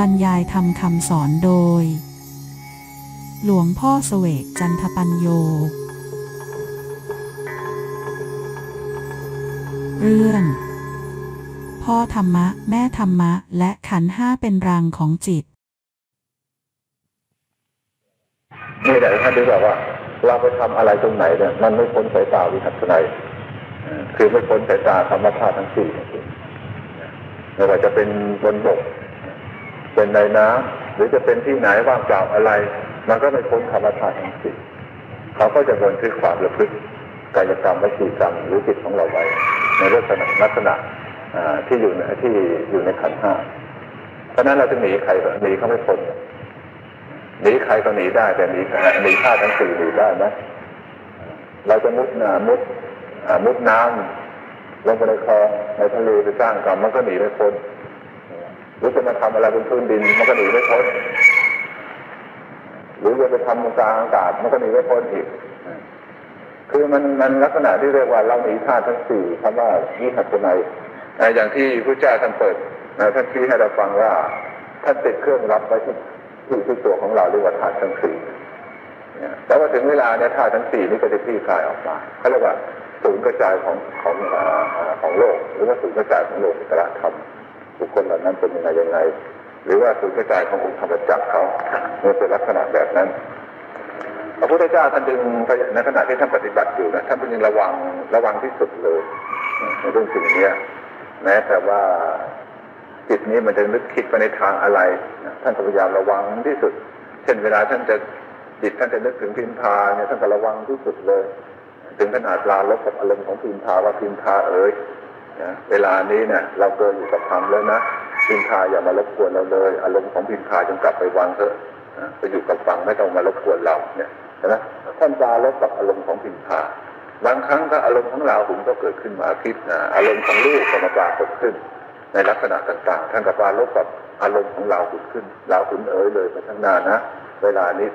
บรรยายทำคำสอนโดย หลวงพ่อเสวกจันทปัญโย เรื่อง พ่อธรรมะ แม่ธรรมะ และขันห้าเป็นรังของจิตนี่แหละท่านถึงบอกว่า เราไปทำอะไรตรงไหนเนี่ยมันไม่พ้นสายตาวิหัสนัยคือไม่พ้นสายตาธรรมชาติทั้งสี่ไม่ว่าจะเป็นบนบก เป็นในน้ำหรือจะเป็นที่ไหนว่างเปล่าอะไร มันก็ไม่พ้นธรรมชาติทั้งสี่เขาก็จะบันทึกความระพึกกายกรรมวิจีกรรมหรือจิตของเราไว้ ในลักษณะลักษณะที่อยู่ในที่อยู่ในขันห้าเพราะนั้นเราจะหนีใครหนีเขาไม่พ้นหนีใครก็หนีได้ แต่หนีหนีข้าทั้งสี่หนีได้ไหมเราจะมุดน้ำมุดมุดน้ำลงไปในคลองในทะเลไปสร้างกรรมมันก็หนีไม่พ้น หรือจะมาทำอะไรบนพื้นดิน มันก็หนีไม่พ้นหรือจะไปทำบนกลางอากาศมันก็หนีไม่พ้นอีก คือมันมันลักษณะที่เรียกว่าเราหนีธาตุทั้งสี่คำว่าวิหัสนัยอ่าอย่างที่พระเจ้าท่านเปิดท่านชี้ให้เราฟังว่าท่านติดเครื่องรับไว้ที่ที่ที่ตัวของเราเรียกว่าธาตุทั้งสี่แต่ว่าถึงเวลาเนี่ยธาตุทั้งสี่นี่ก็จะคลี่คลายออกมาเขาเรียกว่าศูนย์กระจายของของของโลก หรือว่าศูนย์กระจายของโลกอิสระธรรม บุคคลเหล่านั้นเป็นยังไงยังไง หรือว่าศูนย์กระจายขององค์ธรรมจักรเขาเนี่ยเป็นลักษณะแบบนั้นพระพุทธเจ้าท่านจึงในขณะที่ท่านปฏิบัติอยู่นะท่านจึงระวังระวังที่สุดเลยในเรื่องสิ่งนี้แม้แต่ว่าจิตนี้มันจะนึกคิดไปในทางอะไรท่านพยายามระวังที่สุด เช่นเวลาท่านจะจิตท่านจะนึกถึงพิมพาเนี่ยท่านก็ระวังที่สุดเลย ถึงขนาดลาลบกับอารมณ์ของพิมพาว่าพิมพาเอ๋ย นะเวลานี้เนี่ยเราเกินอยู่กับธรรมแล้วนะพิมพาอย่ามารบกวนเราเลย อารมณ์ของพิมพาจงกลับไปวางเถอะไปอยู่กับฟังไม่ต้องมารบกวนเราเนี่ยนะท่านลาลบกับอารมณ์ของพิมพาบางครั้งก็อารมณ์ของเราหุนก็เกิดขึ้นมาคิดนะอารมณ์ของลูกก็มาปรากฏขึ้น ในลักษณะต่างๆท่านกับปาลบกับอารมณ์ของเราขุนขึ้นเราขุนเอ๋ยเลยไปทั้งหน้านะเวลานี้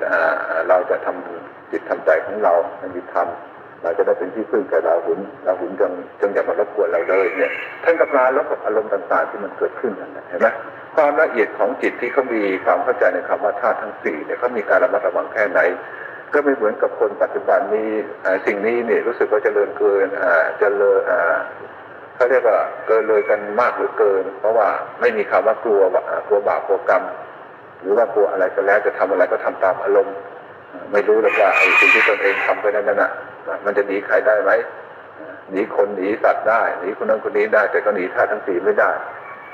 เราจะทำจิตทำใจของเราให้มีธรรม เราจะได้เป็นที่พึ่งแก่เราหุนเราหุนจงจงอย่ามารบกวนเราเลยเนี่ยท่านกับปราลบกับอารมณ์ต่างๆที่มันเกิดขึ้นนั่นะเห็นไหมความละเอียดของจิตที่เขามีความเข้าใจในคำว่าธาตุทั้งสี่เนี่ยเขามีการระมัดระวังแค่ไหน ก็ไม่เหมือนกับคนปัจจุบันนี้อ่สิ่งนี้เนี่ยรู้สึกว่าเจริญเกินอ่าเจริญอ่าเขาเรียกว่าเกินเลยกันมากหรือเกิน เพราะว่าไม่มีคำว่ากลัวว่ากลัวบาปกลัวกรรม หรือว่ากลัวอะไรก็แล้วจะทำอะไรก็ทำตามอารมณ์ ไม่รู้หรอกว่าไอ้สิ่งที่ตนเองทำไปนั้นน่ะ มันจะหนีใครได้ไหมหนีคนหนีสัตว์ได้หนีคนนั้นคนนี้ได้ แต่ก็หนีธาตุทั้งสี่ไม่ได้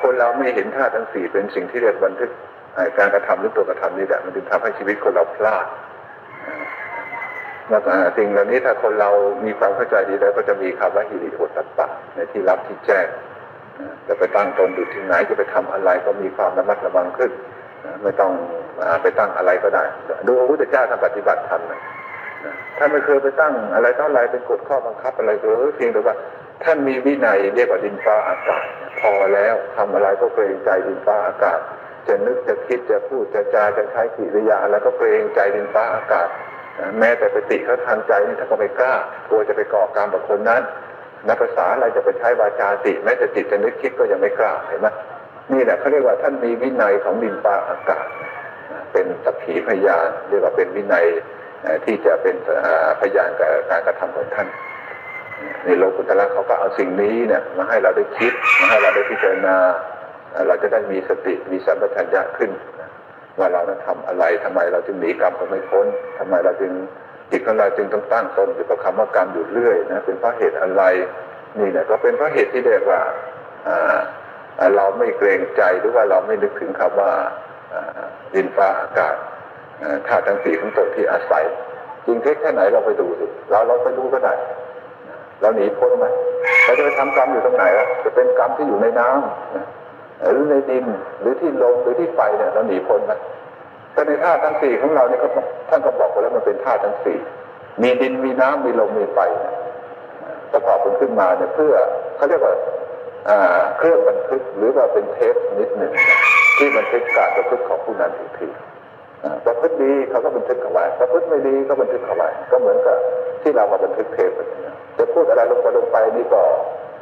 คนเราไม่เห็นธาตุทั้งสี่เป็นสิ่งที่เรียกบันทึกไอ้การกระทำหรือตัวกระทำนี่แหละมันจึงทำให้ชีวิตคนเราพลาดแล้วก็สิ่งเหล่านี้ถ้าคนเรามีความเข้าใจดีแล้วก็จะมีคำว่าฮิริโอตตัปปะในที่รับที่แจ้งนะจะไปตั้งตนอยู่ที่ไหนจะไปทำอะไรก็มีความระมัดระวังขึ้นนะไม่ต้องอาไปตั้งอะไรก็ได้ ดูพระพุทธเจ้าท่านปฏิบัติธรรมนะนะ ท่านไม่เคยไปตั้งอะไรเท่าไรเป็นกฎข้อบังคับอะไรเลยเพียงแต่ว่า ท่านมีวินัยเรียกว่าดินฟ้าอากาศ พอแล้วทำอะไรก็เกรงใจดินฟ้าอากาศ จะนึกจะคิดจะพูดจะจาจะใช้กิริยาอะไรก็เกรงใจดินฟ้าอากาศ แม้แต่ปฏิเขาทางใจนี่ท่านก็ไม่กล้ากลัวจะไปก่อกรรมกับคนนั้นนักภาษาอะไรจะไปใช้วาจาติแม้แต่จิตจะนึกคิดก็ยังไม่กล้าเห็นไหมนี่แหละเขาเรียกว่าท่านมีวินัยของดินฟ้าอากาศ เป็นสักขีพยานเรียกว่าเป็นวินัย ที่จะเป็นพยานกับการกระทำของท่านในโลกุตละเขาก็เอาสิ่งนี้เนี่ยมาให้เราได้คิดมาให้เราได้พิจารณา เราจะได้มีสติมีสัมปชัญญะขึ้น ว่าเรานั้นทำอะไรทำไมเราจึงหนีกรรมก็ไม่พ้นทำไมเราจึงจิตของเราจึงต้องตั้งตนอยู่กับคำว่ากรรมอยู่เรื่อยนะเป็นเพราะเหตุอะไรนี่เนี่ยก็เป็นเพราะเหตุที่เรียกว่าเราไม่เกรงใจหรือว่าเราไม่นึกถึงคำว่าอ่าดินฟ้าอากาศ ธาตุทั้งสี่ของตนที่อาศัยจริงเท็จแค่ไหนเราไปดูสิเราเราไปดูก็ได้เราหนีพ้นไหมเราจะไปทำกรรมอยู่ตรงไหนล่ะจะเป็นกรรมที่อยู่ในน้ำหรือในดินหรือที่ลมหรือที่ไฟเนี่ยเราหนีพ้นไหมแต่ในธาตุทั้งสี่ของเราเนี่ยก็ท่านก็บอกไปแล้วมันเป็นธาตุทั้งสี่มีดินมีน้ำมีลมมีไฟประกอบกันขึ้นมาเนี่ยเพื่อเขาเรียกว่าอ่าเครื่องบันทึกหรือว่าเป็นเทปนิดหนึ่งที่บันทึกการประพฤติของผู้นั้นอีกทีอ่า ประพฤติดีเขาก็บันทึกเอาไว้ประพฤติไม่ดีก็บันทึกเอาไว้ก็เหมือนกับที่เรามาบันทึกเทปแบบนี้จะพูดอะไรลงไปลงไปนี่ก็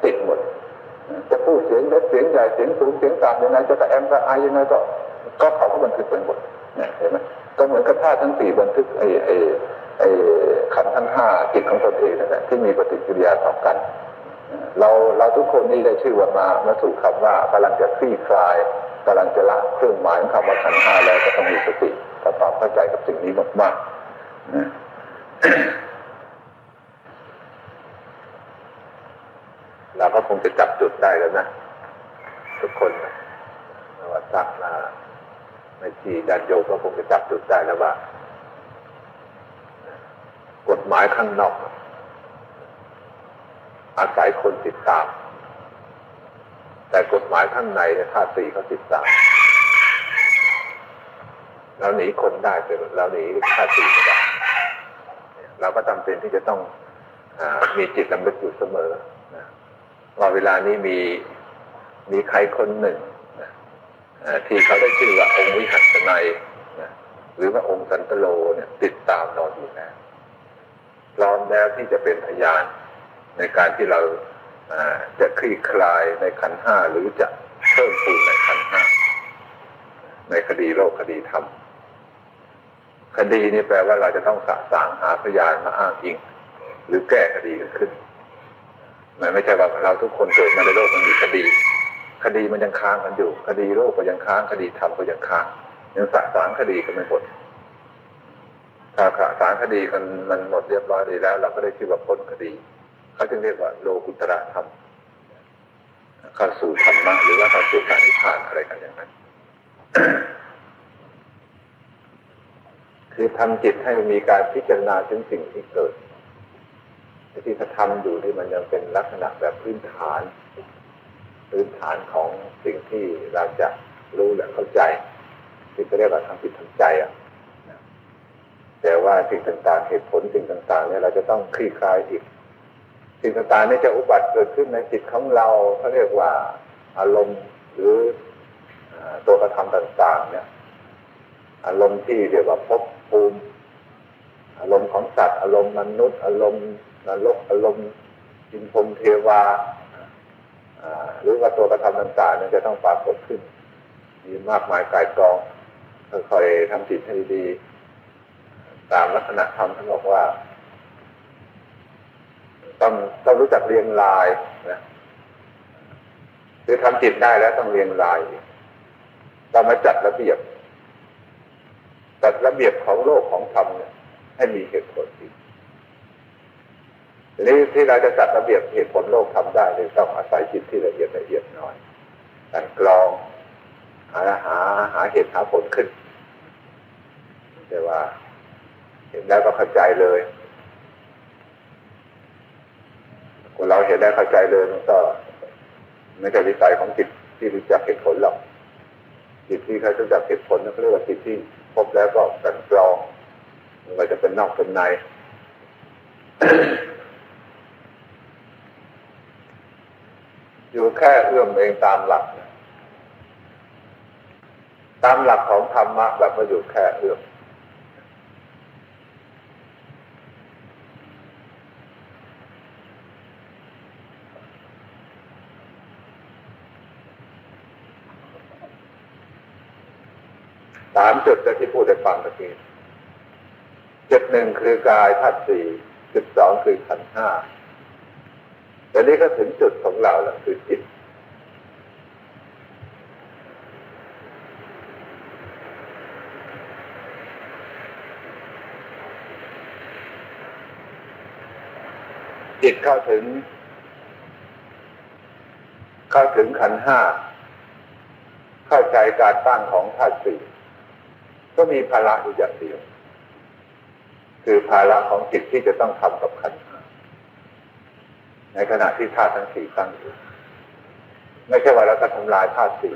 ติดหมด จะพูดเสียงเล็กเสียงใหญ่เสียงสูงเสียงต่ำยังไงจะกระแอมกระอยังไงก็ก็เขาก็บันทึกเป็นหมดเนี่ยเห็นไหมก็เหมือนกับธาตุทั้งสี่บันทึกไอ้ไอ้ไอ้ขันทั้งห้าจิตของตนเองนั่นแหละที่มีปฏิกิริยาต่อกัน เราเราทุกคนนี่ได้ชื่อว่ามามาสู่คำว่ากำลังจะคลี่คลายกำลังจะละเครื่องหมายของคำว่าขันห้าแล้วก็ต้องมีสติ ประกอบเข้าใจกับสิ่งนี้มากๆนะเราก็คงจะจับจุดได้แล้วนะ ทุกคนนะว่าสักมาไม่ชีดันโยก็คงจะจับจุดได้แล้วว่า กฎหมายข้างนอก อาศัยคนติดตาม แต่กฎหมายข้างในเนี่ยท่าสี่เขาติดตาม เราหนีคนได้แต่เราหนีท่าสี่ไม่ได้เราก็จำเป็นที่จะต้องอมีจิตลำลึกอยู่เสมอว่าเวลานี้มีมีใครคนหนึ่งที่เขาได้ชื่อว่าองค์วิหัสนัยนหรือว่าองค์สันตโลเนี่ยติดตามเราอยู่แล้วพร้อมแล้วที่จะเป็นพยานในการที่เราจะคลี่คลายในขันห้าหรือจะเพิ่มพูนในขันห้าในคดีโลกคดีธรรม คดีนี่แปลว่าเราจะต้องสะสางหาพยานมาอ้างอิง หรือแก้คดีกันขึ้นมันไม่ใช่ว่าเราทุกคนเกิดมาในโลกมันมีคดี คดีมันยังค้างกันอยู่ คดีโลกก็ยังค้างคดีธรรมก็ยังค้างยังสะสางคดีกันไม่หมดถ้าสะสางคดีกันมันหมดเรียบร้อยดีแล้ว เราก็ได้ชื่อว่าพ้นคดีเขาจึงเรียกว่าโลกุตระธรรมเข้าสู่ธรรมะหรือว่าเข้าสู่การนิพพานอะไรกันอย่างนั้น คือทำจิตให้มันมีการพิจารณาถึงสิ่งที่เกิดที่เขาทำอยู่ที่มันยังเป็นลักษณะแบบพื้นฐาน พื้นฐานของสิ่งที่เราจะรู้และเข้าใจที่เขาเรียกว่าทำจิตทำใจอะแต่ว่าสิ่งต่างๆ เหตุผลสิ่งต่างๆเนี่ยเราจะต้องคลี่คลายอีก สิ่งต่างๆนี่จะอุบัติเกิดขึ้นในจิตของเราเขาเรียกว่าอารมณ์หรือตัวกระทำต่าง ๆ เนี่ย อารมณ์ที่เรียกว่าภพ ภูมิ อารมณ์ของสัตว์ อารมณ์มนุษย์ อารมณ์นรกอารมณ์จินพรมเทวาหรือว่าตัวกระทำต่างๆนี่ยจะต้องปรากฏขึ้น มีมากมายกายกองค่อยๆทำจิตให้ดีตามลักษณะธรรมท่านบอกว่า ต้องต้องรู้จักเรียงรายนะคือทำจิตได้แล้วต้องเรียงรายเรามาจัดระเบียบ จัดระเบียบของโลกของธรรมเนี่ยให้มีเหตุผลดีทีนี้ที่เราจะจัดระเบียบเหตุผลโลกทำได้เนี่ยต้องอาศัยจิตที่ละเอียดละเอียดหน่อยการกรองหาหาหาเหตุหาผลขึ้นไม่ว่า เห็นแล้วก็เข้าใจเลยคนเราเห็นแล้วเข้าใจเลยมันก็ไม่ใช่วิสัยของจิตที่รู้จักเหตุผลหรอกจิตที่เขารู้จักเหตุผลนั่นเรียกว่าจิตที่ พบแล้วก็กันกรองไม่ว่าจะเป็นนอกเป็นในอยู่แค่เอื้อมเองตามหลัก ตามหลักของธรรมะแบบว่าอยู่แค่เอื้อม สามจุดที่พูดให้ฟังตะกี้จุดหนึ่งคือกายธาตุสี่จุดสองคือขันห้าแต่นี้ก็ถึงจุดของเราแล้วคือจิตจิตเข้าถึง เข้าถึงขันห้า เข้าใจการตั้งของธาตุสี่ ก็มีภาระอยู่อย่างเดียว คือภาระของจิตที่จะต้องทำกับขันธ์ห้าในขณะที่ธาตุทั้งสี่ตั้งอยู่ไม่ใช่ว่าเราจะทำลายธาตุสี่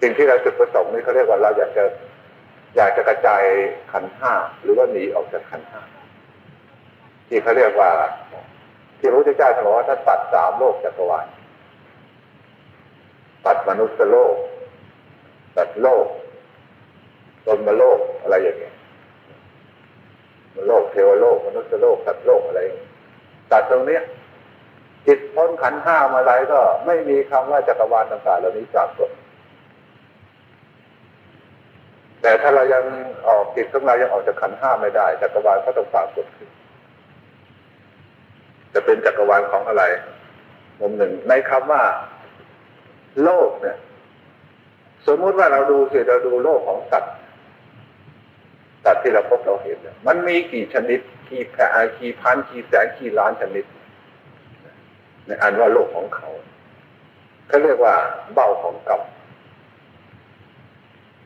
สิ่งที่เราจุดประสงค์นี่เขาเรียกว่าเราอยากจะอยากจะกระจายขันห้าหรือว่าหนีออกจากขันห้าที่เขาเรียกว่า ที่พระพุทธเจ้าบอกว่าถ้าตัดสามโลกจักรวาลตัดมนุษย์โลก ตัดโลก ตนมาโลกอะไรอย่างเงี้ยมโลกเทวโลกมนุษย์โลกตัดโลกอะไรอย่างเงี้ยตัดตรงเนี้ยจิตพ้นขันห้ามาอะไรก็ไม่มีคำว่าจักรวาลต่างๆเหล่านี้ปรากฏแต่ถ้าเรายังออกจิตของเรายังออกจากขันห้าไม่ได้ จักรวาลก็ต้องปรากฏขึ้นจะเป็นจักรวาลของอะไรมุมหนึ่ง ในคำว่า โลกเนี่ย สมมุติว่าเราดูสิเราดูโลกของสัตว์ สัตว์ที่เราพบเราเห็นเนี่ยมันมีกี่ชนิดกี่แผกี่พันกี่แสนกี่ล้านชนิดในอันว่าโลกของเขาเขาเรียกว่าเบ้าของกรรม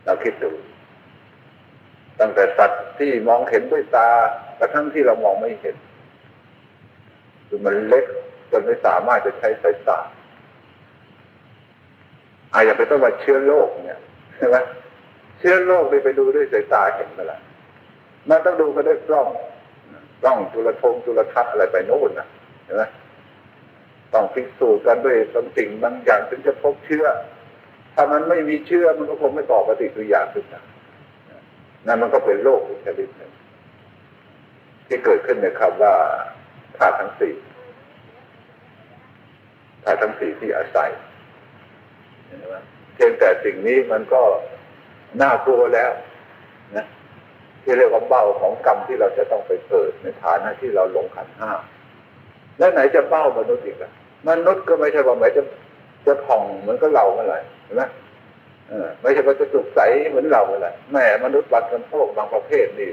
เราคิดดู ตั้งแต่สัตว์ที่มองเห็นด้วยตากระทั่งที่เรามองไม่เห็นคือมันเล็กจนไม่สามารถจะใช้สายตาอาจจะไปต้องว่าเชื้อโรคเนี่ยใช่ไหมเชื้อโรคนี่ไปดูด้วยสายตาเห็นไหมล่ะ มันต้องดูก็ด้วยกล้องกล้องจุลทงจุลทรรศน์อะไรไปโน่นนะเห็นไหมต้องพิสูจน์กันด้วยบางสิ่งบางอย่างถึงจะพบเชื้อ ถ้ามันไม่มีเชื้อมันก็คงไม่ก่อปฏิกิริยาขึ้นนะนั่นมันก็เป็นโรคอีกชนิดหนึ่งที่เกิดขึ้นในคำว่าธาตุทั้งสี่ธาตุทั้งสี่ที่อาศัยเห็นไหมเพียงแต่สิ่งนี้มันก็น่ากลัวแล้ว ที่เรียกว่าเบ้าของกรรมที่เราจะต้องไปเกิดในฐานะที่เราลงขันห้าแล้วไหนจะเบ้ามนุษย์อีกล่ะมนุษย์ก็ไม่ใช่ว่าหมายจะจะผ่องเหมือนกับเราเมื่อไหร่เห็นไหมเออไม่ใช่ว่าจะสุขใสเหมือนเราเมื่อไหร่แม่มนุษย์บางคนพวกบางประเภทนี่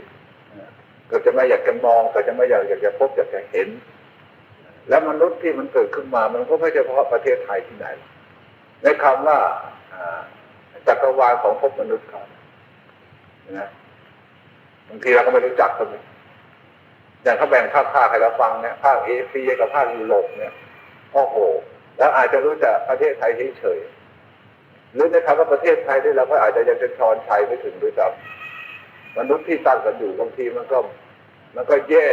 ก็จะไม่อยากจะมองก็จะไม่อยากอยากจะพบอยากจะเห็น แล้วมนุษย์ที่มันเกิดขึ้นมา มันก็ไม่ใช่เฉพาะประเทศไทยที่ไหน ในคำว่าอ่าจักรวาลของพวกมนุษย์เขานะ บางทีเราก็ไม่รู้จักคนอย่างเขาแบ่งภาคภาคให้เราฟังเนี่ยภาคเอเชียกับภาคยุโรปเนี่ยโอ้โห แล้วอาจจะรู้จักประเทศไทยเฉยๆหรือในคำว่าประเทศไทยที่เราก็อาจจะยังจะชอนชัยไม่ถึงด้วยซ้ำมนุษย์ที่ตั้งกันอยู่บางทีมันก็ มันก็แย่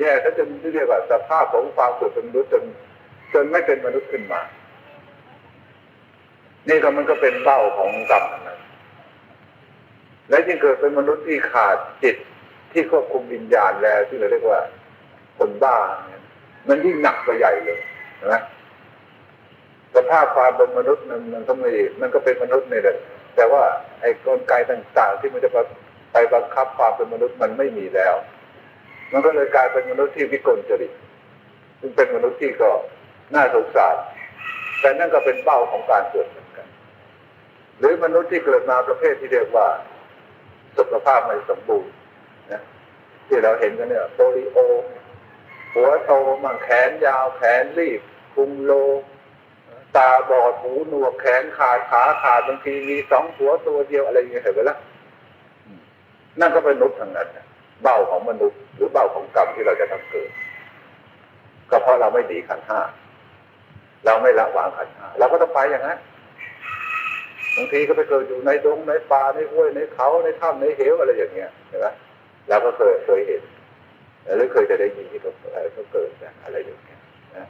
แย่ถ้าจนเรียกว่าสภาพของความเกิดเป็นมนุษย์จนจนไม่เป็นมนุษย์ขึ้นมา นี่ก็มันก็เป็นเบ้าของกรรมนั้น และยิ่งเกิดเป็นมนุษย์ที่ขาดจิตที่ควบคุมวิญญาณแล้วที่เราเรียกว่าคนบ้าเนี่ยมันยิ่งหนักไปใหญ่เลยนะสภาพความเป็นมนุษย์มันมันก็ไม่มันก็เป็นมนุษย์นี่แหละแต่ว่าไอ้กลไกต่าง ๆ ที่มันจะไปบังคับความเป็นมนุษย์มันไม่มีแล้ว มันก็เลยกลายเป็นมนุษย์ที่วิกลจริตซึ่งเป็นมนุษย์ที่ก็น่าสงสาร แต่นั่นก็เป็นเป้าของการเกิดเหมือนกัน หรือมนุษย์ที่เกิดมาประเภทที่เรียกว่า สุขภาพไม่สมบูรณ์นะที่เราเห็นกันเนี่ยโปลิโอ หัวโตมั่งแขนยาวแขนรีบพุงโล ตาบอดหูหนวกแขนขาดขาขาดบางทีมีสองหัวตัวเดียวอะไรอย่างเงี้ยเห็นไหมล่ะนั่นก็เป็นมนุษย์ทางนั้นเบ้าของมนุษย์ หรือเบ้าของกรรมที่เราจะต้องเกิด ก็เพราะเราไม่ดีขันห้าเราไม่ละวางขันห้าเราก็ต้องไปอย่างนั้น บางทีก็ไปเกิดอยู่ในดงในป่าในห้วยในเขาในถ้ำในเหวอะไรอย่างเงี้ยเห็นไหมเราก็เคยเคยเห็นหรือเคยจะได้ยินที่เขาเขาเกิดอะไรอย่างเงี้ยนะ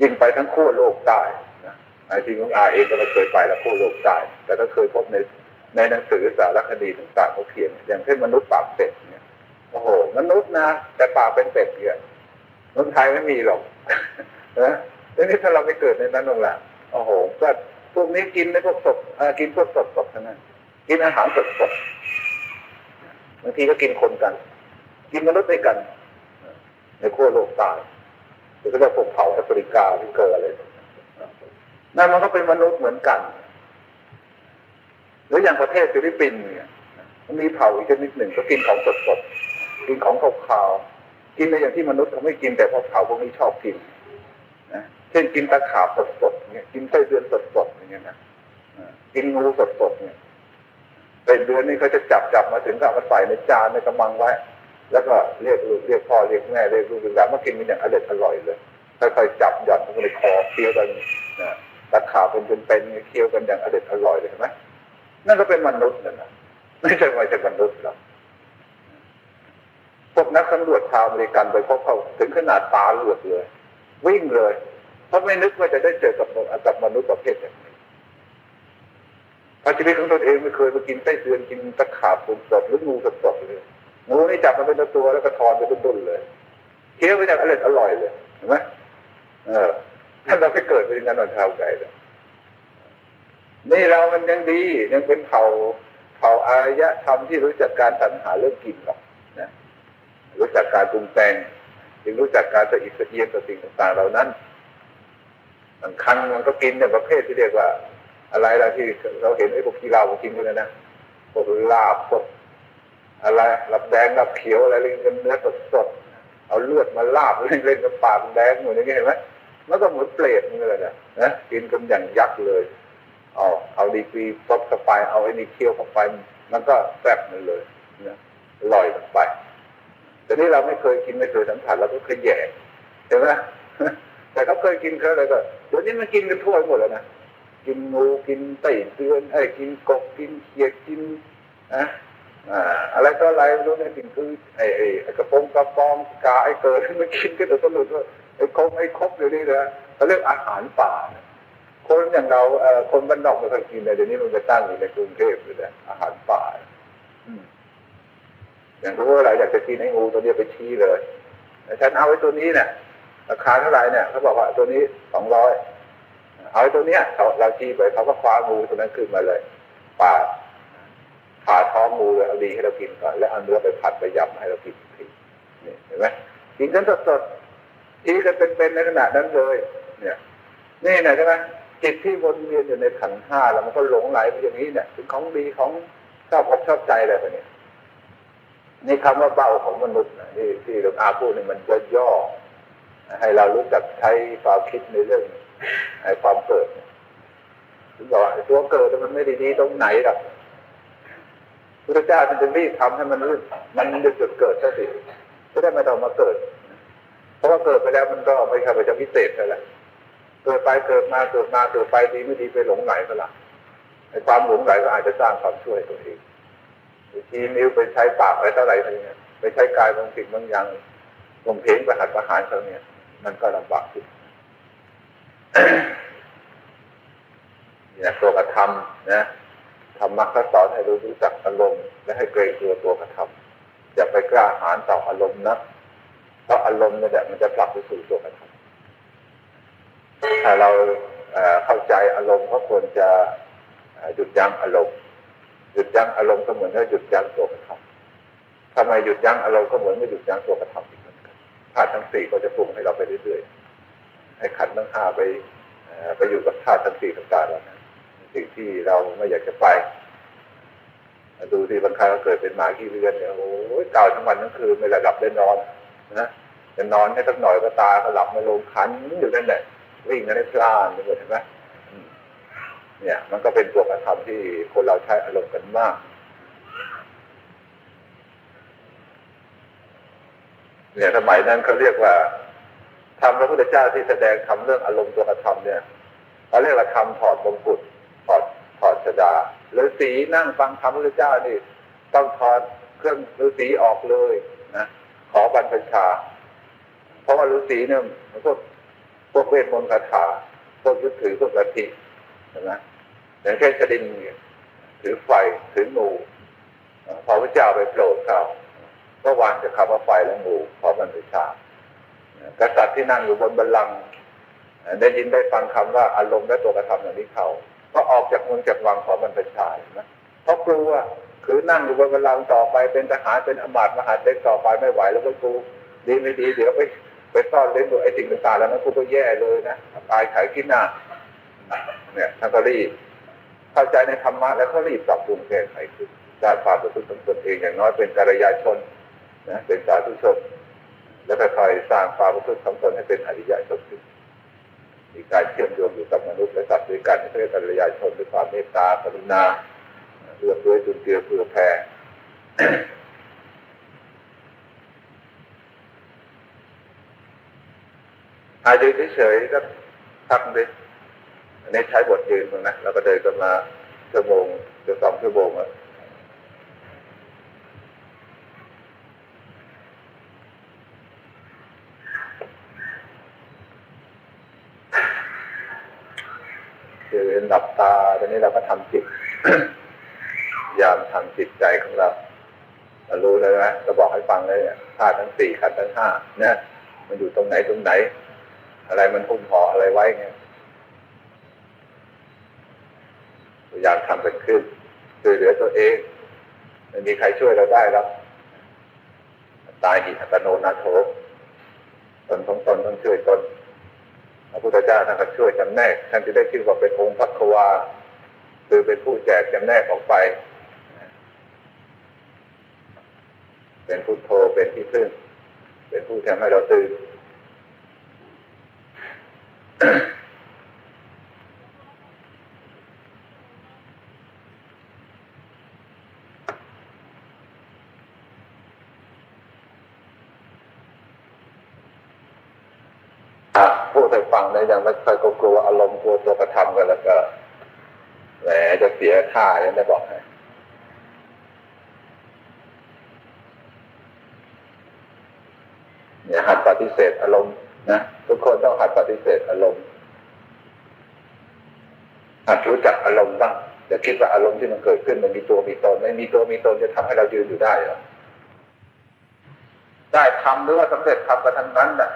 ยิงไปทั้งขั้วโลกใต้นะไอ้ที่ของอาเองก็ไม่เคยไปแล้วขั้วโลกใต้แต่ก็เคยพบในในหนังสือสารคดีต่างๆเขาเขียนอย่างเช่นมนุษย์ปากเป็ดเนี่ยโอ้โหมนุษย์นะแต่ปากเป็นเป็ดเนี่ยเมืองไทยไม่มีหรอกนะทีนี้ถ้าเราไปเกิดในนั้นลงละ โอ้โหก็พวกนี้กินในพวกศพกินพวกสดสดนั้นกินอาหารสดสดบางทีก็กินคนกัน กินมนุษย์ด้วยกัน ในขั้วโลกใต้หรือก็เรียกพวกเผ่าแอฟริกาที่เกิดอะไรนั่นมันก็เป็นมนุษย์เหมือนกัน หรืออย่างประเทศฟิลิปปินส์เนี่ยมันมีเผ่าอีกชนิดหนึ่งก็กินของสดสดๆกินของขาวๆกินในอย่างที่มนุษย์เขาไม่กินแต่พวกเผ่าพวกนี้ชอบกิน เช่นกินตะขาบสดๆเนี่ยกินไส้เดือนสดๆอย่างเงี้ยนะกินงูสดๆเนี่ยไส้เดือนนี่เขาจะจับจับมาถึงก็มาใส่ในจานในกระมังไว้ แล้วก็เรียกลูกเรียกพ่อเรียกแม่เรียกลูกเรียกหลานมากินกันอย่างอร่อยอร่อยเลยค่อยๆจับหย่อนลงไปในคอเคี้ยวกันนะตะขาบเป็นเป็นๆเคี้ยวกันอย่างอร่อยอร่อยเลยเห็นไหมนั่นก็เป็นมนุษย์นั่นนะไม่ใช่ไม่ใช่มนุษย์หรอกพวกนักสำรวจชาวอเมริกันไปพบเขาถึงขนาดตาเหลือกเลย วิ่งเลย เพราะไม่นึกว่าจะได้เจอกับกับมนุษย์ประเภทอย่างนี้เพราชีวิตของตนเองไม่เคยมากินไส้เดือนกินตะขาบสดหรืองูสดเลยงูนี่จับมันเป็นตัวแล้วก็ทอนไปเป็นดุนเลยเคี้ยวไปจากอร่อยอร่อยเลยเห็นไหมเออถ้าเราไปเกิดเป็นงานนอนชาวไก่เลยนี่เรามันยังดียังเป็นเผ่าเผ่าอารยธรรมที่รู้จักการสรรหาเรื่องกินหรอกนะรู้จักการปรุงแต่งยังรู้จักการสะอิดสะเอียนต่อสิ่งต่างๆเหล่านั้น บางครั้งมันก็กินในประเภทที่เรียกว่า อะไรล่ะที่เราเห็นไอ้พวกกีฬาพวกกินกันนะนะพวกลาบพวกอะไรรับแดงรับเขียวอะไรเล่นกันเนื้อสดๆเอาเลือดมาลาบเล่นเล่นกับปากแดงเหมือนอย่างนี้เห็นไหมมันก็เหมือนเปรตนี่เลยนะนะกินกันอย่างยักษ์เลยเอาเอาดีกรีซดเข้าไปเอาไอ้นี่เคี่ยวเข้าไปมันก็แซ่บมันเลยนะอร่อยมันไปแต่นี่เราไม่เคยกินไม่เคยสัมผัสเราก็เคยแย่ใช่ไหม แต่เขาเคยกินเขาอะไรก็เดี๋ยวนี้มันกินกันทั่วไปหมดแล้วนะกินงูกินไต่เดือนไอ้กินกบกินเขียดกินอะอ่าอะไรก็อะไรรู้เนี่ยกินคือไอ้ไอ้กระโปรงกระปอมกาไอ้เกิดมันกินกันแต่ตลอดว่าไอ้คงไอ้ครบอยู่นี่นะเขาเรียกอาหารป่าคนอย่างเราคนบ้านนอกไม่เคยกินเลยเดี๋ยวนี้มันไปตั้งอยู่ในกรุงเทพเลยนะอาหารป่าอย่างรู้ว่าอะไรอยากจะกินไอ้งูตัวนี้ไปชี้เลยฉันเอาไอ้ตัวนี้เนี่ย ราคาเท่าไหร่เนี่ยเขาบอกว่าตัวนี้สองร้อยเอาตัวเนี้ยเขาเราชี้ไปเขาก็คว้างูตัวนั้นขึ้นมาเลยปาดผ่าท้องงูเลยเอาดีให้เรากินก่อนแล้วเอาเนื้อไปผัดไปยำให้เรากินกทีนี่เห็นไหมกินกันสดๆชี้กันเป็นๆในขณะนั้นเลย เนี่ย นี่นะใช่ไหมจิตที่วนเวียนอยู่ในขันห้าแล้วมันก็หลงไหลไปอย่างนี้เนี่ยเป็นของดีของชอบอกชอบใจอะไรไปเนี่ยนี่คำว่าเบาของมนุษย์นะที่ที่หลวงอาพูดนี่มันจะย่อ ให้เรารู้จักใช้ความคิดในเรื่องไอ้ความเกิดถึงบอกว่าตัวเกิดมันไม่ได้ดีตรงไหนหรอกพระเจ้ามันจะรีบทำให้มันรู้มันจะจุดเกิดซะสิจะได้ไม่ต้องมาเกิด เพราะว่าเกิดไปแล้วมันก็ไม่ใช่ไปจะพิเศษอะไรเกิดไปเกิดมาเกิดมาเกิดไปดีไม่ดีไปหลงไหลก็ละไอ้ความหลงไหลก็อาจจะสร้างความช่วยตัวเองทีนิ้วไปใช้ปากอะไรเท่าไหร่อะไรเงี้ยไปใช้กายบางสิ่งบางอย่างลงเพลงประหัตประหารเขาเนี่ย มันก็ลำบากขึ้นเนี่ยตัวกระทำนะธรรมะก็สอนให้รู้รู้จักอารมณ์และให้เกรงกลัวตัวกระทำอย่าไปกล้าหาญต่ออารมณ์นะเพราะอารมณ์เนี่ยแหละมันจะผลักไปสู่ตัวกระทำถ้าเราเข้าใจอารมณ์ก็ควรจะหยุดยั้งอารมณ์หยุดยั้งอารมณ์ก็เหมือนกับหยุดยั้งตัวกระทำทำไมหยุดยั้งอารมณ์ก็เหมือนไม่หยุดยั้งตัวกระทำ ธาตุทั้งสี่ก็จะปรุงให้เราไปเรื่อยๆให้ขันทั้งห้าไปไปอยู่กับธาตุทั้งสี่ต่างๆแล้วนะสิ่งที่เราไม่อยากจะไปดูที่บางครั้งเราเกิดเป็นหมาขี้เลือนเนี่ยโอ้ยเก่าทั้งวันทั้งคืนไม่ระดับได้นอนนะจะนอนให้สักหน่อยก็ตาก็หลับไม่ลงขันอยู่นั่นแหละวิ่งกันให้พลานไปหมดเห็นไหมอืมเนี่ย มันก็เป็นตัวกระทำที่คนเราใช้อารมณ์กันมาก เนี่ยสมัยนั้นเขาเรียกว่าทำพระพุทธเจ้าที่แสดงทำเรื่องอารมณ์ตัวกระทำเนี่ยเขาเรียกว่าทำถอดมงกุฎถอดถอดชดาหรือสีนั่งฟังธรรมพระพุทธเจ้านี่ต้องถอดเครื่องฤาษีออกเลยนะขอบรรพชา เพราะว่าฤาษีเนี่ยมันก็พวกเวทมนต์คาถาพวกยึดถือพวกลัทธิใช่ไหมอย่างเช่นชดินเนี่ยถือไฟถืองูพอพระเจ้าไปโปรดเขา ก็วางจากคำว่าไฟและงูเพราะมันเป็นชากษัตริย์ที่นั่งอยู่บนบัลลังก์ได้ยินได้ฟังคำว่าอารมณ์และตัวกระทำอย่างนี้เขาก็ออกจากเมืองจากวังของมันเป็นชายนะเพราะกลัวคือนั่งอยู่บนบัลลังก์ต่อไปเป็นทหารเป็นอมาตย์มหาเล็กต่อไปไม่ไหวแล้วก็กูดีไม่ดีเดี๋ยวไปไปซ่อนเล่นตัวไอ้สิ่งต่างๆแล้วนั้นกูก็แย่เลยนะตายขายขี้หน้าเนี่ยท่านก็รีบเข้าใจในธรรมะแล้วก็รีบปรับปรุงแก้ไขขึ้นด้านความประพฤติของตนเองอย่างน้อยเป็นกัลยาชน นะเป็นสาธุชน แล้วค่อยสร้างความประพฤติของตนให้เป็นอริยชนขึ้นมีการเชื่อมโยงอยู่กับมนุษย์และสัตว์ด้วยกันเพื่อกัลยาณชนด้วยความเมตตากรุณาเอื้อเฟื้อจุนเจือเผื่อแผ่อายืนเฉยๆก็พักดิอันนี้ใช้บทยืนมั้งนะแล้วก็เดินกันมาชั่วโมงจะสองชั่วโมงอะอหลับ ตาตอนนี้เราก็ทำจิตยามทำจิตใจของเราเรารู้เลยนะจะบอกให้ฟังเลยเนี่ยธาตุทั้งสี่ขันธ์ทั้งห้าเนี่ยมันอยู่ตรงไหนตรงไหน อะไรมันหุ้มห่ออะไรไว้ไงยายามทำกันขึ้นช่วยเหลือตัวเองไม่มีใครช่วยเราได้แล้วตายหิอัตโนนาโถตนของตนต้องช่วยตน พระพุทธเจ้าท่านก็ช่วยจำแนก ท่านจะได้ชื่อว่าเป็นองค์พักวา คือเป็นผู้แจกจำแนกออกไป เป็นพุทโธเป็นที่พึ่ง เป็นผู้ทำให้เราตื่น อะพูด ให้ฟังนะยังไม่ค่อยกลัวอารมณ์กลัวตัวกระทำกันแล้วก็แหมจะเสียท่ายังได้บอกให้เนี่ยหัดปฏิเสธอารมณ์นะทุกคนต้องหัดปฏิเสธอารมณ์หัดรู้จักอารมณ์บ้างอย่าคิดว่าอารมณ์ที่มันเกิดขึ้นมันมีตัวมีตนไม่มีตัวมีตนจะทำให้เรายืนอยู่ได้หรอได้ทำหรือว่าสำเร็จทำกันทั้งนั้นน่ะ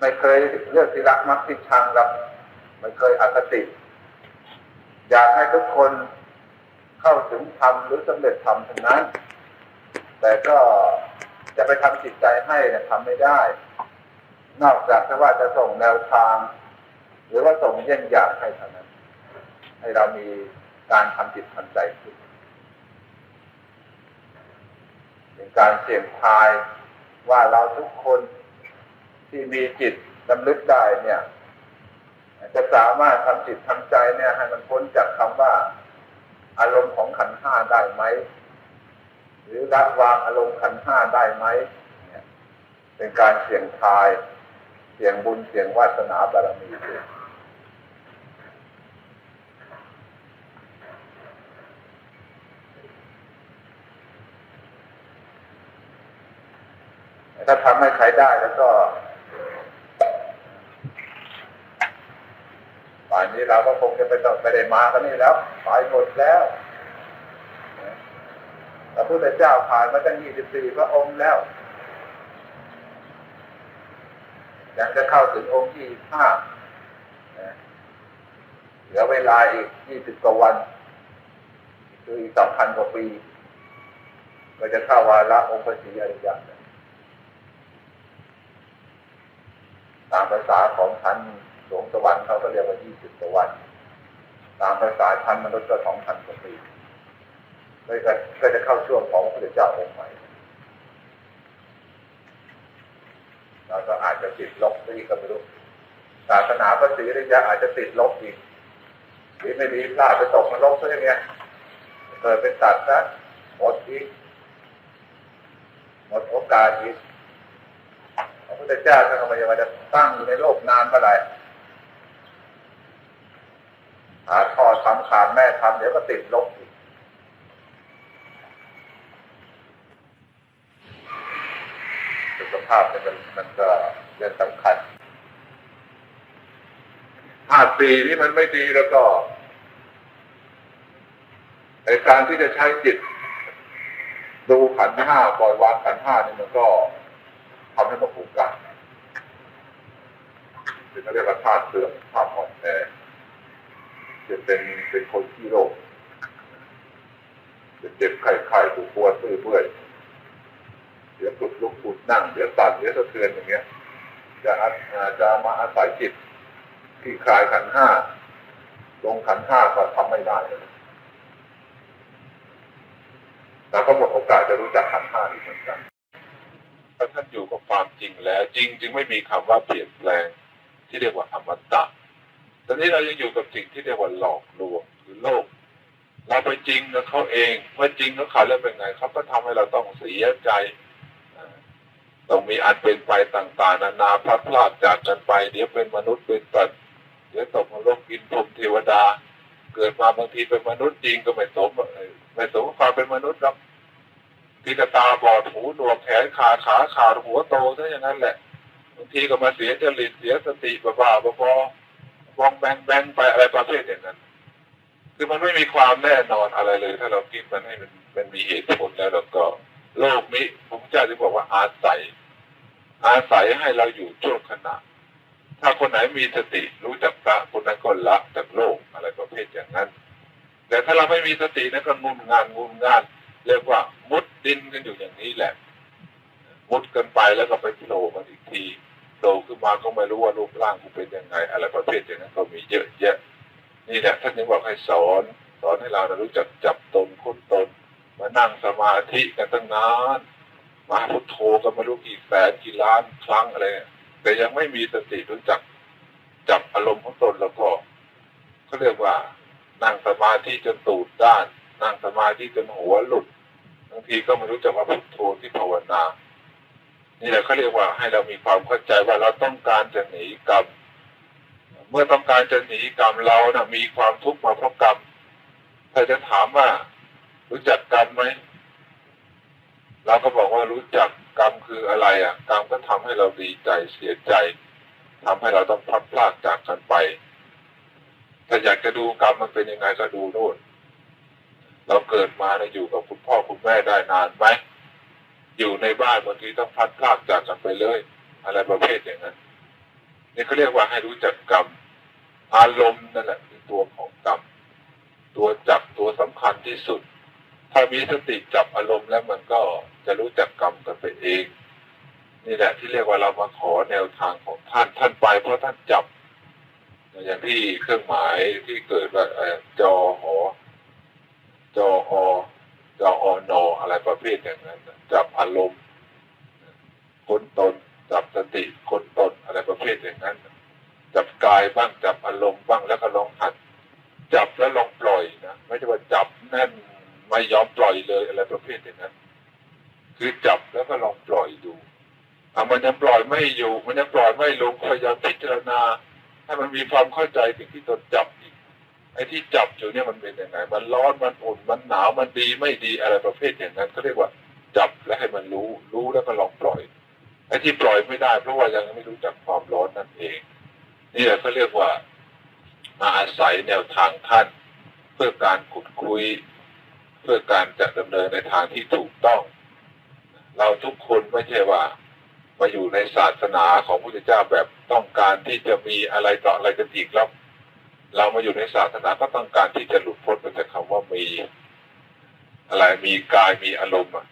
ไม่เคยเลือกที่รักมักที่ชังครับไม่เคยอคติ อยากให้ทุกคนเข้าถึงธรรมหรือสำเร็จธรรมทั้งนั้น แต่ก็จะไปทำจิตใจให้เนี่ยทำไม่ได้ นอกจากที่ว่าจะส่งแนวทาง หรือว่าส่งเยี่ยงอย่างให้เท่านั้น ให้เรามีการทำจิตทำใจขึ้นเป็นการเสี่ยงทายว่าเราทุกคน ที่มีจิตดำลึกได้เนี่ย จะสามารถทำจิตทำใจเนี่ยให้มันพ้นจากคำว่า อารมณ์ของขันห้าได้ไหม หรือละวางอารมณ์ขันห้าได้ไหมเป็นการเสี่ยงทาย เสี่ยงบุญเสี่ยงวาสนาบารมีถ้าทำให้ใครได้แล้วก็ ป่านนี้เราก็คงจะไปต้องไม่ได้มากันนี่แล้วตายหมดแล้วพระพุทธเจ้าผ่านมาตั้งยี่สิบสี่พระองค์แล้วยังจะเข้าถึงองค์ที่ห้าเหลือเวลาอีกยี่สิบกว่าวัน คืออีกสองพันกว่าปี ก็จะเข้าวาระองค์พระศรีอริยะตามภาษาของท่าน หลวงสวรรค์เขาก็เรียกว่ายี่สิบกว่าวัน ตามภาษาชั้นมนุษย์ก็สองพันกว่าปีก็จะก็จะเข้าช่วงของพระพุทธเจ้าองค์ใหม่แล้วก็อาจจะติดลบไปอีกก็ไม่รู้ศาสนาพระศรีริยะอาจจะติดลบอีกหรือไม่ดีพลาดไปตกนรกซะอย่างเงี้ยเกิดเป็นสัตว์ซะหมดอีกหมดโอกาสอีกพระพุทธเจ้าท่านก็ไม่ว่าจะตั้งอยู่ในโลกนานเมื่อไหร่ หาพ่อทำขาดแม่ทำเดี๋ยวก็ติดลบอีกสุขภาพเนี่ยมันมันก็เรื่องสำคัญห้าปีนี้มันไม่ดีแล้วก็ในการที่จะใช้จิต ดูขันห้าปล่อยวางขันห้านี่มันก็ทำให้มันผูกกันถึงเรียกว่าธาตุเสื่อมธาตุอ่อนแอ จะเป็นเป็นคนที่โรคจะเจ็บไข้ไข้ปวดปวดเมื่อยเมื่อยเดี๋ยวปลุกลุกปุดนั่งเดี๋ยวสั่นเดี๋ยวสะเทือนอย่างเงี้ย จะอาจะมาอาศัยจิตที่คลายขันห้าลงขันห้าก็ทำไม่ได้เลยแล้วก็หมดโอกาสจะรู้จักขันห้าอีกเหมือนกันถ้าท่านอยู่กับความจริงแล้ว จริงจึงไม่มีคำว่าเปลี่ยนแปลงที่เรียกว่าอมตะ อนนี้เรายังอยู่กับสิ่งที่เรียกว่าหลอกลวงคือโลก เราไปจริงกับเขาเองเมื่อจริงกับเขาแล้วเป็นไงเขาก็ทำให้เราต้องเสียใจต้องมีอันเป็นไปต่าง ๆ นานาพลัดพรากจากกันไป เดี๋ยวเป็นมนุษย์เป็นตัดเดี๋ยวตกนรกกินพรมเทวดา เกิดมาบางทีเป็นมนุษย์จริงก็ไม่สมไม่สมความเป็นมนุษย์หรอกที่จะตาบอดหูหนวกแขนขาขาขาดหัวโตซะอย่างนั้นแหละบางทีก็มาเสียจริตเสียสติบ้าบ้าๆบอๆ วองแบงแบงไปอะไรประเภทอย่างนั้น คือมันไม่มีความแน่นอนอะไรเลย ถ้าเราคิดมันให้มันมันมีเหตุผลแล้วแล้วก็โลกนี้ผมเจ้าจะบอกว่าอาศัย อาศัยให้เราอยู่ชั่วขณะ ถ้าคนไหนมีสติรู้จักพระคนนั้นก็ละจากโลกอะไรประเภทอย่างนั้น แต่ถ้าเราไม่มีสตินะก็งุนงานงุนงานเรียกว่ามุดดินกันอยู่อย่างนี้แหละ มุดกันไปแล้วก็ไปโผล่กันอีกที โผล่ขึ้นมาก็ไม่รู้ว่ารูปร่างกูเป็นยังไง อะไรประเภทอย่างนั้นก็มีเยอะแยะ นี่แหละท่านยังบอกให้สอน สอนให้เรานะรู้จักจับตนค้นตน มานั่งสมาธิกันตั้งนานมาพุทโธกันไม่รู้กี่แสนกี่ล้านครั้งอะไรแต่ยังไม่มีสติรู้จักจับอารมณ์ของตนแล้วก็เขาเรียกว่า นั่งสมาธิจนตูดด้าน นั่งสมาธิจนหัวหลุดบางทีก็ไม่รู้จักว่าพุทโธที่ภาวนา นี่แหละเขาเรียกว่าให้เรามีความเข้าใจว่าเราต้องการจะหนีกรรมเมื่อต้องการจะหนีกรรมเรานะมีความทุกข์มาเพราะกรรมถ้าจะถามว่า รู้จักกรรมไหมเราก็บอกว่ารู้จักกรรมคืออะไรอะ กรรมก็ทำให้เราดีใจเสียใจทำให้เราต้องพลัดพรากจากกันไป ถ้าอยากจะดูกรรมมันเป็นยังไงก็ดูโน่นเราเกิดมาเนี่ยอยู่กับคุณพ่อคุณแม่ได้นานไหม อยู่ในบ้านบางทีต้องพัดพรากจากกันไปเลย อะไรประเภทอย่างนั้น นี่เขาเรียกว่าให้รู้จักกรรม อารมณ์นั่นแหละคือตัวของกรรม ตัวจับตัวสำคัญที่สุด ถ้ามีสติจับอารมณ์แล้วมันก็จะรู้จักกรรมกันไปเอง นี่แหละที่เรียกว่าเรามาขอแนวทางของท่านท่านไป เพราะท่านจับ อย่างที่เครื่องหมายที่เกิดว่าเอ่อจอหอ จออนออะไรประเภทอย่างนั้น จับอารมณ์คนตน จับสติคนตนอะไรประเภทอย่างนั้น จับกายบ้างจับอารมณ์บ้างแล้วก็ลองหัด จับแล้วลองปล่อยนะไม่ใช่ว่าจับแน่นไม่ยอมปล่อยเลยอะไรประเภทอย่างนั้น คือจับแล้วก็ลองปล่อยดูอะมันยังปล่อยไม่อยู่ มันยังปล่อยไม่ลงพยายามพิจารณาให้มันมีความเข้าใจถึงที่ตนจับอี ไอ้ที่จับอยู่เนี่ยมันเป็นยังไง มันร้อน มันอุ่น มันหนาว มันดีไม่ดีอะไรประเภทอย่างนั้นเขาเรียกว่า จับแล้วให้มันรู้ รู้แล้วก็ลองปล่อย ไอ้ที่ปล่อยไม่ได้ เพราะว่ายังไม่รู้จักความร้อนนั่นเอง นี่แหละเขาเรียกว่ามาอาศัยแนวทางท่าน เพื่อการขุดคุย เพื่อการจะดำเนินในทางที่ถูกต้อง เราทุกคนไม่ใช่ว่า มาอยู่ในศาสนาของพระพุทธเจ้าแบบต้องการที่จะมีอะไรต่ออะไรกันอีกแล้ว เรามาอยู่ในศาสนาก็ต้องการที่จะหลุดพ้นไปจากคำว่ามี อะไรมีกายมีอารมณ์อะ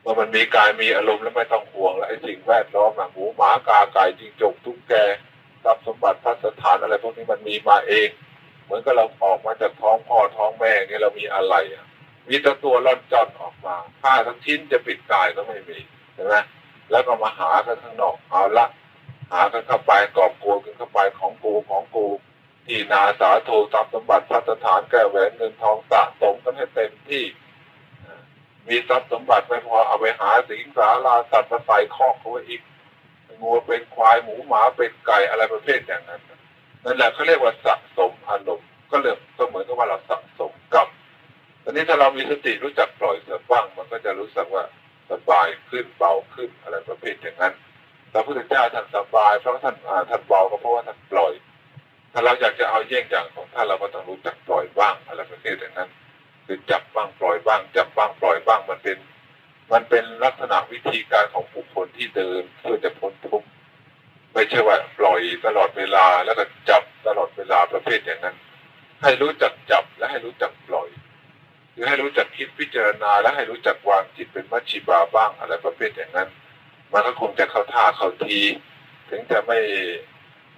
เมื่อมันมีกายมีอารมณ์แล้วไม่ต้องห่วงแล้วไอ้สิ่งแวดล้อมอะหมูหมากาไก่จิงจกตุ๊กแกทรัพย์สมบัติพัสถานอะไรพวกนี้มันมีมาเอง เหมือนกับเราออกมาจากท้องพ่อท้องแม่เนี่ยเรามีอะไรอะมีแต่ตัวร่อนจอนออกมาผ้าทั้งชิ้นจะปิดกายก็ไม่มีใช่ไหมแล้วก็มาหากันข้างนอกเอาละหากันเข้าไปกอบโกยกันเข้าไปของกูของกู ที่นาสาโททรัพย์สมบัติพัฒฐานแก้แหวนเงินทองสะสมกันให้เต็มที่ มีทรัพย์สมบัติไม่พอเอาไปหาสิงสาราสัตว์มาใส่คอกเขาไว้อีกงัวเป็นควายหมูหมาเป็นไก่อะไรประเภทอย่างนั้นนั่นแหละเขาเรียกว่าสะสมอารมณ์ก็เลยก็เหมือนกับว่าเราสะสมกรรมตอนนี้ถ้าเรามีสติรู้จักปล่อยเสียบ้าง มันก็จะรู้สึกว่าสบายขึ้นเบาขึ้นอะไรประเภทอย่างนั้นพระพุทธเจ้าท่านสบายเพราะท่านอ่าท่านเบาก็เพราะว่าท่านปล่อย ถ้าเราอยากจะเอาเยี่ยงอย่างของท่านเราก็ต้องรู้จักปล่อยบ้างอะไรประเภทอย่างนั้น คือจับบ้างปล่อยบ้าง จับบ้างปล่อยบ้างมันเป็น มันเป็นลักษณะวิธีการของบุคคลที่เดินเพื่อจะพ้นทุกข์ไม่ใช่ว่าปล่อยตลอดเวลาแล้วก็จับตลอดเวลาประเภทอย่างนั้น ให้รู้จักจับและให้รู้จักปล่อยคือให้รู้จักคิดพิจารณา และให้รู้จักวางจิตเป็นมัชชิบาบ้างอะไรประเภทอย่างนั้น มันก็คงจะเข้าท่าเข้าที ถึงจะไม่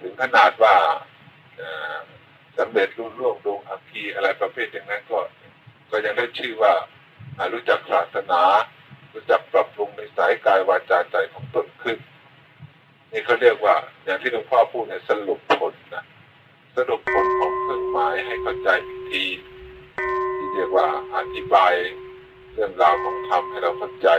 ถึงขนาดว่า สำเร็จรุ่ร่วงดวงอัคคีอะไรประเภทอย่างนั้นก็ก็ยังได้ชื่อว่าอ่ารู้จักศาสนา รู้จักปรับปรุงในสายกายวาจาใจของตนขึ้น นี่เขาเรียกว่า อย่างที่หลวงพ่อพูดเนี่ยสรุปผลนะสรุปผลของเครื่องหมายให้เข้าใจอีกทีที่เรียกว่าอธิบายเรื่องราวของธรรมให้เราเข้าใจ